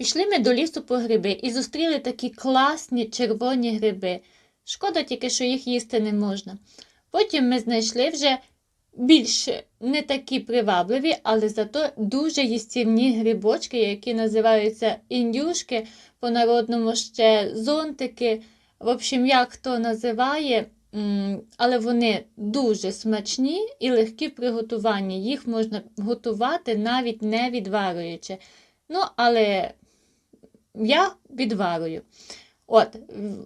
Пішли ми до лісу по гриби і зустріли такі класні червоні гриби. Шкода тільки, що їх їсти не можна. Потім ми знайшли вже більш не такі привабливі, але зато дуже їстівні грибочки, які називаються індюшки, по-народному ще зонтики. В общем, як хто називає, але вони дуже смачні і легкі в приготуванні. Їх можна готувати навіть не відварюючи. Ну, але я відварую. От,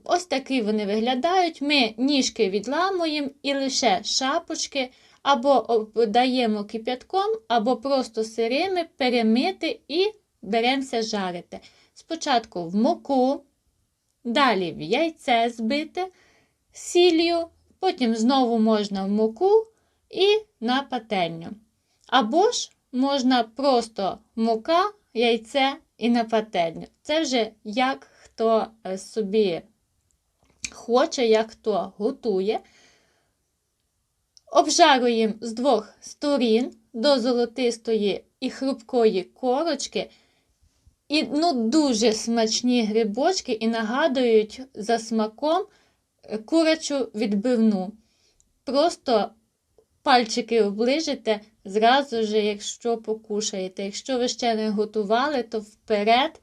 ось такі вони виглядають. Ми ніжки відламуємо і лише шапочки або даємо кип'ятком, або просто сирими перемити і беремося жарити. Спочатку в муку, далі в яйце збите сіллю, потім знову можна в муку і на пательню. Або ж можна просто мука, яйце і на пательню. Це вже як хто е, собі хоче, як хто готує. Обжаруємо з двох сторін до золотистої і хрупкої корочки. І ну, дуже смачні грибочки і нагадують за смаком е, курячу відбивну. Просто пальчики оближите зразу ж, якщо покушаєте. Якщо ви ще не готували, то вперед